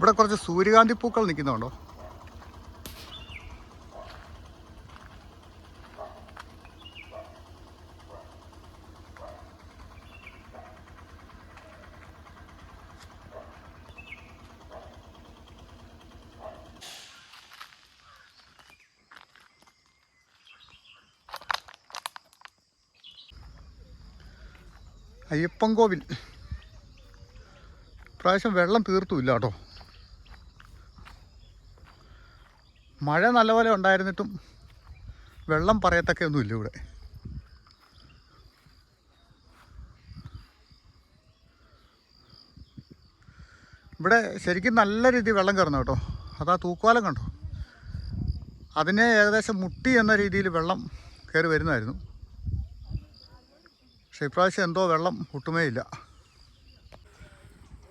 ഇവിടെ കുറച്ച് സൂര്യകാന്തി പൂക്കൾ നിൽക്കുന്നുണ്ടോ? അയ്യപ്പൻ കോവിൽ. പ്രാവശ്യം വെള്ളം തീർത്തുമില്ല കേട്ടോ. മഴ നല്ലപോലെ ഉണ്ടായിരുന്നിട്ടും വെള്ളം പറയത്തക്കൊന്നുമില്ല ഇവിടെ. ഇവിടെ ശരിക്കും നല്ല രീതിയിൽ വെള്ളം കയറുന്നു കേട്ടോ. അതാ തൂക്കുവാലം കണ്ടോ? അതിനെ ഏകദേശം മുട്ടി എന്ന രീതിയിൽ വെള്ളം കയറി വരുന്നതായിരുന്നു. പക്ഷേ ഇപ്രാവശ്യം എന്തോ വെള്ളം ഒട്ടുമേ ഇല്ല.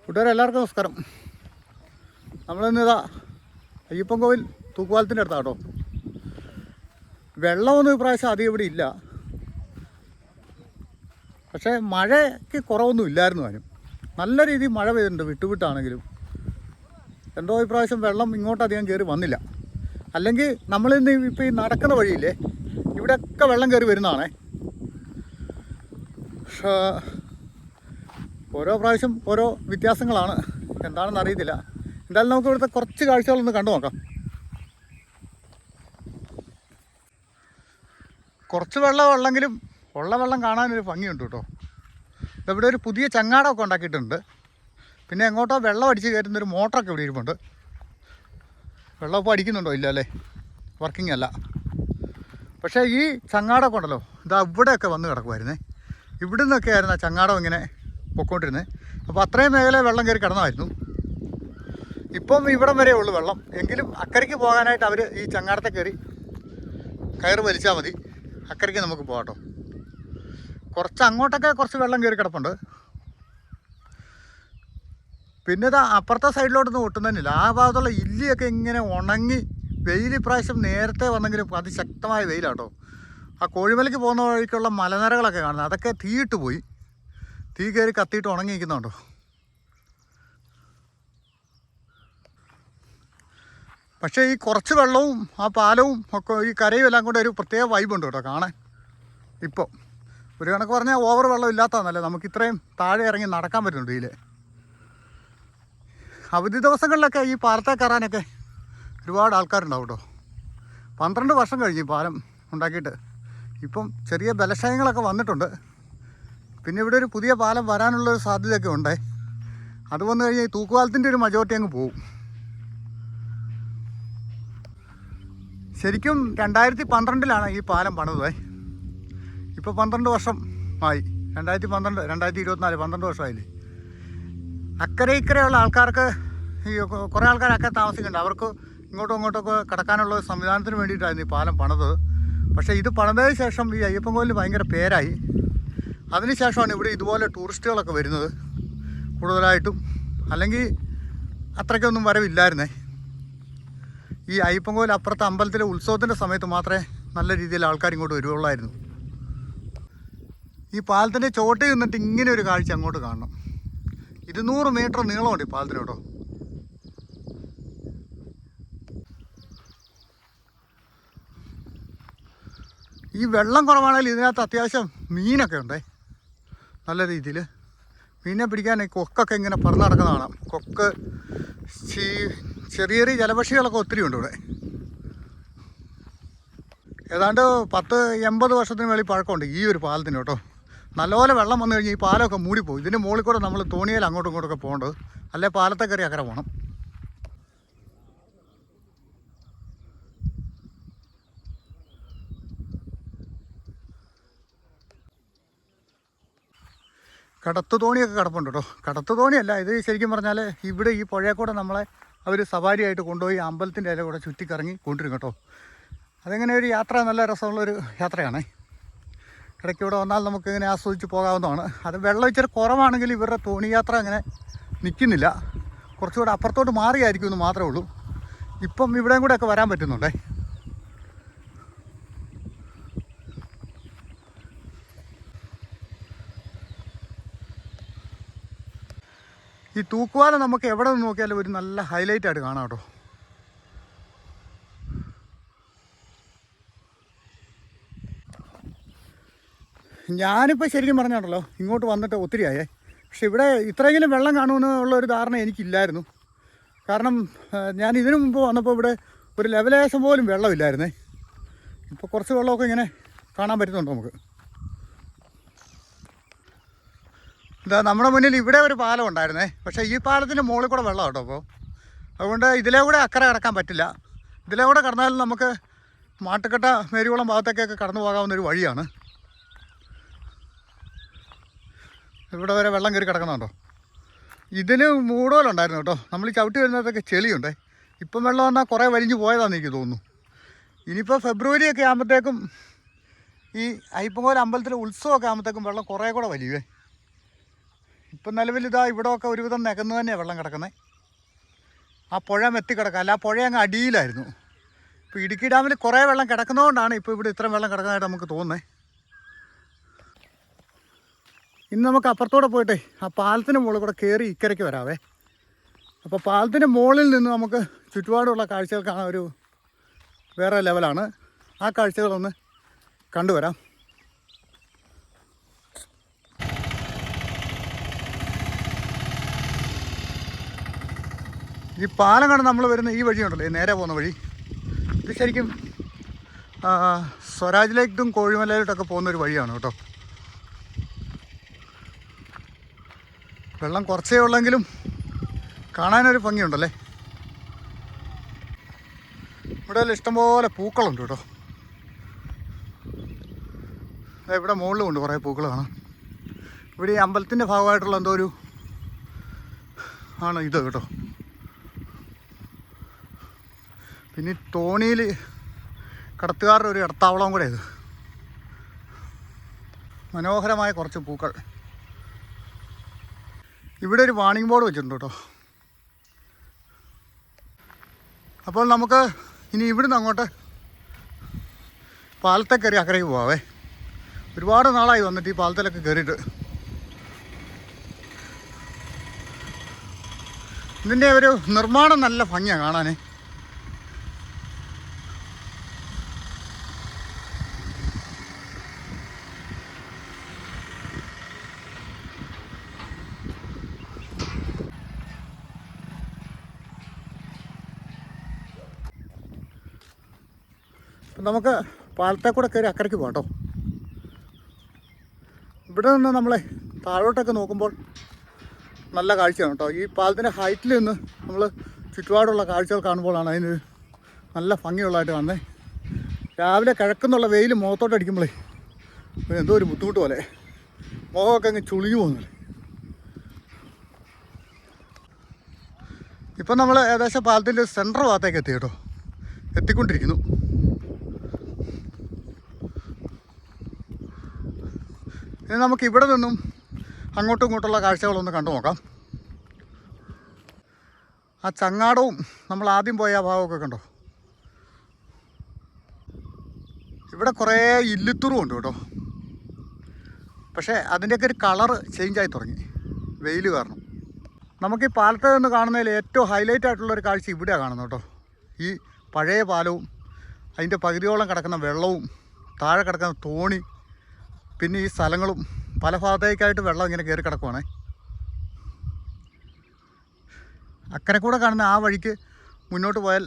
കൂട്ടുകാരെ എല്ലാവർക്കും നമസ്കാരം. നമ്മളിന്ന് ഇതാ അയ്യപ്പൻ കോവിൽ തൂക്കുപാലത്തിന്റെ അടുത്താണ് കേട്ടോ വെള്ളമൊന്നും ഇപ്രാവശ്യം അധികം ഇവിടെ ഇല്ല. പക്ഷേ മഴയ്ക്ക് കുറവൊന്നും ഇല്ലായിരുന്നു അതിനും നല്ല രീതിയിൽ മഴ പെയ്തിട്ടുണ്ട് വിട്ടുവിട്ടാണെങ്കിലും. എന്തോ ഇപ്രാവശ്യം വെള്ളം ഇങ്ങോട്ടധികം കയറി വന്നില്ല. അല്ലെങ്കിൽ നമ്മളിന്ന് ഇപ്പോൾ ഈ നടക്കുന്ന വഴിയില്ലേ ഇവിടെയൊക്കെ വെള്ളം കയറി വരുന്നതാണേ. ഓരോ പ്രാവശ്യം ഓരോ വ്യത്യാസങ്ങളാണ്. എന്താണെന്ന് അറിയത്തില്ല. എന്തായാലും നമുക്ക് ഇവിടുത്തെ കുറച്ച് കാഴ്ചകളൊന്ന് കണ്ടു നോക്കാം കുറച്ച് വെള്ളം ഉള്ളെങ്കിലും ഉള്ള വെള്ളം കാണാനൊരു ഭംഗിയുണ്ട് കേട്ടോ. ഇവിടെ ഒരു പുതിയ ചങ്ങാടമൊക്കെ ഉണ്ടാക്കിയിട്ടുണ്ട്. പിന്നെ എങ്ങോട്ടോ വെള്ളം അടിച്ച് കയറ്റുന്നൊരു മോട്ടറൊക്കെ ഇവിടെ ഇരിപ്പുണ്ട്. വെള്ളം ഇപ്പോൾ അടിക്കുന്നുണ്ടോ ഇല്ല അല്ലേ? വർക്കിംഗ് അല്ല. പക്ഷേ ഈ ചങ്ങാടമൊക്കെ ഉണ്ടല്ലോ ഇതാ ഇവിടെയൊക്കെ വന്ന് കിടക്കുമായിരുന്നേ ഇവിടെ നിന്നൊക്കെ ആയിരുന്നു ആ ചങ്ങാടം ഇങ്ങനെ പൊക്കോണ്ടിരുന്നത് അപ്പോൾ അത്രയും മേഖല വെള്ളം കയറി കിടന്നായിരുന്നു. ഇപ്പം ഇവിടം വരെ ഉള്ളു വെള്ളം. എങ്കിലും അക്കരയ്ക്ക് പോകാനായിട്ട് അവർ ഈ ചങ്ങാടത്തെ കയറി കയറ് വലിച്ചാൽ മതി. അക്കരയ്ക്ക് നമുക്ക് പോകാട്ടോ കുറച്ച് അങ്ങോട്ടൊക്കെ കുറച്ച് വെള്ളം കയറി കിടപ്പുണ്ട്. പിന്നെ ഇത് അപ്പുറത്തെ സൈഡിലോട്ടൊന്നും ഒട്ടുന്നില്ല ആ ഭാഗത്തുള്ള ഇല്ലിയൊക്കെ ഇങ്ങനെ ഉണങ്ങി വെയിൽ ഇപ്രാവശ്യം നേരത്തെ വന്നെങ്കിലും അതിശക്തമായ വെയിലാട്ടോ ആ കോഴിമലയ്ക്ക് പോകുന്ന വഴിക്കുള്ള മലനിരകളൊക്കെ കാണുന്നത്. അതൊക്കെ തീയിട്ട് പോയി. തീ കയറി കത്തിയിട്ട് ഉണങ്ങി നിൽക്കുന്നുണ്ടോ പക്ഷേ ഈ കുറച്ച് വെള്ളവും ആ പാലവും ഒക്കെ ഈ കരയും എല്ലാം കൂടെ ഒരു പ്രത്യേക വൈബുണ്ട് കേട്ടോ കാണാൻ. ഇപ്പോൾ ഒരു കണക്ക് പറഞ്ഞാൽ ഓവർ വെള്ളം ഇല്ലാത്തതെന്നല്ലേ? നമുക്ക് ഇത്രയും താഴെ ഇറങ്ങി നടക്കാൻ പറ്റുന്നുണ്ട് ഇതിൽ അവധി ദിവസങ്ങളിലൊക്കെ ഈ പാലത്തെ കയറാനൊക്കെ ഒരുപാട് ആൾക്കാരുണ്ടാവും കേട്ടോ. പന്ത്രണ്ട് വർഷം കഴിഞ്ഞു പാലം ഉണ്ടാക്കിയിട്ട്. ഇപ്പം ചെറിയ ബലക്ഷയങ്ങളൊക്കെ വന്നിട്ടുണ്ട്. പിന്നെ ഇവിടെ ഒരു പുതിയ പാലം വരാനുള്ളൊരു സാധ്യതയൊക്കെ ഉണ്ട്. അത് വന്നു കഴിഞ്ഞാൽ ഈ തൂക്കുപാലത്തിന്റെ ഒരു മജോറിറ്റി അങ്ങ് പോവും. ശരിക്കും രണ്ടായിരത്തി പന്ത്രണ്ടിലാണ് ഈ പാലം പണിതത്. ഇപ്പോൾ പന്ത്രണ്ട് വർഷം ആയി. രണ്ടായിരത്തി പന്ത്രണ്ട് രണ്ടായിരത്തി ഇരുപത്തിനാല് പന്ത്രണ്ട് വർഷമായില്ലേ? അക്കരെ ഇക്കരെയുള്ള ആൾക്കാർക്ക് ഈ കുറേ ആൾക്കാരൊക്കെ താമസിക്കുന്നുണ്ട്. അവർക്ക് ഇങ്ങോട്ടും ഇങ്ങോട്ടൊക്കെ കടക്കാനുള്ള സംവിധാനത്തിന് വേണ്ടിയിട്ടായിരുന്നു ഈ പാലം പണിതത്. പക്ഷേ ഇത് പണിതതിന് ശേഷം ഈ അയ്യപ്പൻ കോവിലിന് ഭയങ്കര പേരായി. അതിനുശേഷമാണ് ഇവിടെ ഇതുപോലെ ടൂറിസ്റ്റുകളൊക്കെ വരുന്നത്. കൂടുതലായിട്ടും. അല്ലെങ്കിൽ അത്രയ്ക്കൊന്നും വരവില്ലായിരുന്നേ. ഈ അയ്യപ്പൻ കോവിൽ അപ്പുറത്തെ അമ്പലത്തിലെ ഉത്സവത്തിന്റെ സമയത്ത് മാത്രമേ നല്ല രീതിയിൽ ആൾക്കാർ ഇങ്ങോട്ട് വരുവുള്ളായിരുന്നു. ഈ പാലത്തിന്റെ ചോട്ടിൽ നിന്നിട്ട് ഇങ്ങനെ ഒരു കാഴ്ച അങ്ങോട്ട് കാണണം. ഇരുന്നൂറ് മീറ്റർ നീളമുണ്ട് ഈ പാലത്തിന് കേട്ടോ ഈ വെള്ളം കുറവാണെങ്കിൽ ഇതിനകത്ത് അത്യാവശ്യം മീനൊക്കെ ഉണ്ടേ. നല്ല രീതിയിൽ. മീനെ പിടിക്കാൻ കൊക്കൊക്കെ ഇങ്ങനെ പറന്ന് നടക്കുന്ന കൊക്ക് ചീ- ചെറിയ ചെറിയ ജലപക്ഷികളൊക്കെ ഒത്തിരി ഉണ്ട് ഇവിടെ. ഏതാണ്ട് പത്ത് എൺപത് വർഷത്തിന് വേണ്ടി പഴക്കമുണ്ട് ഈ ഒരു പാലത്തിന് കേട്ടോ. നല്ലപോലെ വെള്ളം വന്നു കഴിഞ്ഞാൽ ഈ പാലമൊക്കെ മൂടിപ്പോകും ഇതിന്റെ മുകളിൽ കൂടെ നമ്മൾ തോണിയിൽ അങ്ങോട്ടും ഇങ്ങോട്ടൊക്കെ പോകേണ്ടത് അല്ലെ പാലത്തെ കയറി അക്കരെ പോകണം കടത്തു തോണിയൊക്കെ കിടപ്പുണ്ട് കേട്ടോ. കടത്തു തോണിയല്ല ഇത് ശരിക്കും പറഞ്ഞാൽ ഇവിടെ ഈ പുഴയെ കൂടെ നമ്മളെ അവർ സവാരിയായിട്ട് കൊണ്ടുപോയി അമ്പലത്തിന്റെ ഇല കൂടെ ചുറ്റിക്കറങ്ങി കൊണ്ടുവരും കേട്ടോ. അതിങ്ങനെ ഒരു യാത്ര നല്ല രസമുള്ളൊരു യാത്രയാണേ. ഇടയ്ക്ക് ഇവിടെ വന്നാൽ നമുക്ക് ഇങ്ങനെ ആസ്വദിച്ച് പോകാവുന്നതാണ്. അത് വെള്ളം ഇച്ചിരി കുറവാണെങ്കിൽ ഇവരുടെ തോണി യാത്ര അങ്ങനെ നിൽക്കുന്നില്ല. കുറച്ചുകൂടെ അപ്പുറത്തോട്ട് മാറിയായിരിക്കും എന്ന് മാത്രമേ ഉള്ളൂ. ഇപ്പം ഇവിടെയും കൂടെയൊക്കെ വരാൻ പറ്റുന്നുണ്ടേ. ഈ തൂക്കുവാല നമുക്ക് എവിടെ നിന്ന് നോക്കിയാലും ഒരു നല്ല ഹൈലൈറ്റ് ആയിട്ട് കാണാം കേട്ടോ. ഞാനിപ്പോൾ ശരിക്കും പറഞ്ഞാണല്ലോ ഇങ്ങോട്ട് വന്നിട്ട് ഒത്തിരി ആയേ പക്ഷെ ഇവിടെ ഇത്രയെങ്കിലും വെള്ളം കാണുമെന്നുള്ള ഒരു ധാരണ എനിക്കില്ലായിരുന്നു. കാരണം ഞാൻ ഇതിനു മുമ്പ് വന്നപ്പോൾ ഇവിടെ ഒരു ലെവലേശം പോലും വെള്ളമില്ലായിരുന്നേ. ഇപ്പോൾ കുറച്ച് വെള്ളമൊക്കെ ഇങ്ങനെ കാണാൻ പറ്റുന്നുണ്ട് നമുക്ക്. ഇതാ നമ്മുടെ മുന്നിൽ ഇവിടെ ഒരു പാലം ഉണ്ടായിരുന്നേ. പക്ഷേ ഈ പാലത്തിന്റെ മുകളിൽ കൂടെ വെള്ളം കേട്ടോ അപ്പോൾ അതുകൊണ്ട് ഇതിലേ കൂടെ അക്കരെ കിടക്കാൻ പറ്റില്ല. ഇതിലേ കൂടെ കടന്നാൽ നമുക്ക് മാട്ടുക്കട്ട മേരികുളം ഭാഗത്തേക്കൊക്കെ കടന്നു പോകാവുന്ന ഒരു വഴിയാണ്. ഇവിടെ വരെ വെള്ളം കയറി കിടക്കണമുണ്ടോ ഇതിന് മൂടലുണ്ടായിരുന്നു കേട്ടോ. നമ്മൾ ഈ ചവിട്ടി വരുന്നതൊക്കെ ചെളിയുണ്ടേ. ഇപ്പം വെള്ളം വന്നാൽ കുറേ വലിഞ്ഞു പോയതാണെന്ന് എനിക്ക് തോന്നുന്നു. ഇനിയിപ്പോൾ ഫെബ്രുവരി ഒക്കെ ആകുമ്പോഴത്തേക്കും ഈ അയ്യപ്പങ്കോല അമ്പലത്തിലെ ഉത്സവമൊക്കെ ആകുമ്പോഴത്തേക്കും വെള്ളം കുറേ കൂടെ വലിയുവേ. ഇപ്പം നിലവിൽ ഇതാ ഇവിടെയൊക്കെ ഒരുവിധം നികന്ന് തന്നെയാണ് വെള്ളം കിടക്കുന്നത് ആ പുഴ മെത്തി കിടക്കുക അല്ല ആ പുഴ അങ്ങ് അടിയിലായിരുന്നു. ഇപ്പോൾ ഇടുക്കി ഡാമിൽ കുറേ വെള്ളം കിടക്കുന്നതുകൊണ്ടാണ് ഇപ്പോൾ ഇവിടെ ഇത്രയും വെള്ളം കിടക്കുന്നതായിട്ട് നമുക്ക് തോന്നുന്നത് ഇന്ന് നമുക്ക് അപ്പുറത്തൂടെ പോയിട്ടേ ആ പാലത്തിന് മുകളിൽ കൂടെ കയറി ഇക്കരയ്ക്ക് വരാവേ. അപ്പോൾ പാലത്തിന്റെ മുകളിൽ നിന്ന് നമുക്ക് ചുറ്റുപാടുള്ള കാഴ്ചകൾ കാണാൻ ഒരു വേറെ ലെവലാണ്. ആ കാഴ്ചകളൊന്ന് കണ്ടുവരാം. ഈ പാലം കണ്ട് നമ്മൾ വരുന്ന ഈ വഴിയുണ്ടല്ലോ നേരെ പോകുന്ന വഴി. ഇത് ശരിക്കും സ്വരാജിലേക്കും കോഴിമലയിലോട്ടൊക്കെ പോകുന്ന ഒരു വഴിയാണ് കേട്ടോ. വെള്ളം കുറച്ചേ ഉള്ളെങ്കിലും കാണാനൊരു ഭംഗിയുണ്ടല്ലേ? ഇവിടെ ഇഷ്ടംപോലെ പൂക്കളുണ്ട് കേട്ടോ. ഇവിടെ മുകളിലുമുണ്ട് കുറേ പൂക്കൾ കാണാം. ഇവിടെ ഈ അമ്പലത്തിന്റെ ഭാഗമായിട്ടുള്ള എന്തോ ഒരു ആണ് ഇത് കേട്ടോ. പിന്നെ തോണിയിൽ കടത്തുകാരുടെ ഒരു ഇടത്താവളം കൂടെ ഇത്. മനോഹരമായ കുറച്ച് പൂക്കൾ. ഇവിടെ ഒരു വാണിംഗ് ബോർഡ് വെച്ചിട്ടുണ്ട് കേട്ടോ. അപ്പോൾ നമുക്ക് ഇനി ഇവിടുന്ന് അങ്ങോട്ട് പാലത്തെ കയറി അക്കരയ്ക്ക് പോവാവേ. ഒരുപാട് നാളായി വന്നിട്ട് ഈ പാലത്തിലൊക്കെ കയറിയിട്ട്. ഇതിന്റെ ഒരു നിർമ്മാണം നല്ല ഭംഗിയാണ് കാണാനേ. നമുക്ക് പാലത്തെ കൂടെ കയറി അക്കരയ്ക്ക് പോകാം കേട്ടോ. ഇവിടെ നിന്ന് നമ്മളെ താഴോട്ടൊക്കെ നോക്കുമ്പോൾ നല്ല കാഴ്ചയാണ് കേട്ടോ. ഈ പാലത്തിന്റെ ഹൈറ്റിൽ നിന്ന് നമ്മൾ ചുറ്റുപാടുള്ള കാഴ്ചകൾ കാണുമ്പോഴാണ് അതിന് നല്ല ഭംഗിയുള്ളതായിട്ട് കാണുന്നത് രാവിലെ കിഴക്കുന്നുള്ള വെയിൽ മുഖത്തോട്ട് അടിക്കുമ്പോഴേ എന്തോ ഒരു ബുദ്ധിമുട്ട് പോലെ. മുഖമൊക്കെ അങ്ങ് ചുളിഞ്ഞു പോകുന്നില്ല ഇപ്പം നമ്മൾ ഏകദേശം പാലത്തിന്റെ സെന്റർ ഭാഗത്തേക്ക് എത്തി കേട്ടോ. എത്തിക്കൊണ്ടിരിക്കുന്നു. ഇനി നമുക്ക് ഇവിടെ നിന്നും അങ്ങോട്ടും ഇങ്ങോട്ടുള്ള കാഴ്ചകളൊന്ന് കണ്ടു നോക്കാം. ആ ചങ്ങാടവും നമ്മൾ ആദ്യം പോയ ആ ഭാഗമൊക്കെ കണ്ടോ? ഇവിടെ കുറേ ഇല്ലിത്തുറും ഉണ്ട് കേട്ടോ. പക്ഷേ അതിന്റെയൊക്കെ ഒരു കളറ് ചേഞ്ചായി തുടങ്ങി. വെയിൽ കാരണം. നമുക്ക് ഈ പാലത്തെ നിന്ന് കാണുന്നതിൽ ഏറ്റവും ഹൈലൈറ്റ് ആയിട്ടുള്ള ഒരു കാഴ്ച ഇവിടെയാണ് കാണുന്നത് കേട്ടോ. ഈ പഴയ പാലവും അതിന്റെ പകുതിയോളം കിടക്കുന്ന വെള്ളവും താഴെ കിടക്കുന്ന തോണി പിന്നെ ഈ സ്ഥലങ്ങളും പല ഭാഗത്തേക്കായിട്ട് വെള്ളം ഇങ്ങനെ കയറി കിടക്കുവാണേ. അക്കരെ കൂടെ കാണുന്ന ആ വഴിക്ക് മുന്നോട്ട് പോയാൽ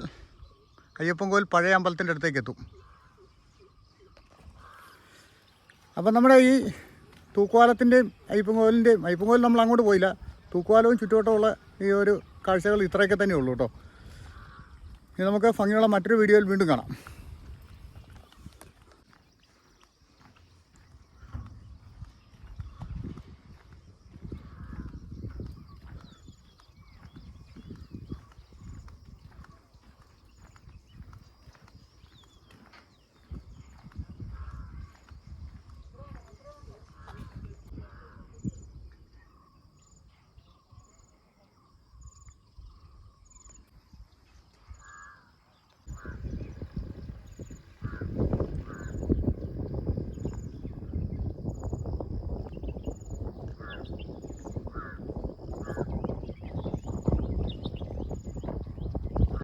അയ്യപ്പൻകോയിൽ പഴയ അമ്പലത്തിന്റെ അടുത്തേക്ക് എത്തും. അപ്പം നമ്മുടെ ഈ തൂക്കുവാലത്തിന്റെയും അയ്യപ്പൻകോലിന്റെയും അയ്യപ്പൻകോയിൽ നമ്മൾ അങ്ങോട്ട് പോയില്ല. തൂക്കുവാലവും ചുറ്റുവട്ടമുള്ള ഈ ഒരു കാഴ്ചകൾ ഇത്രയൊക്കെ തന്നെ ഉള്ളൂ കേട്ടോ. ഇനി നമുക്ക് ഭംഗിയുള്ള മറ്റൊരു വീഡിയോയിൽ വീണ്ടും കാണാം.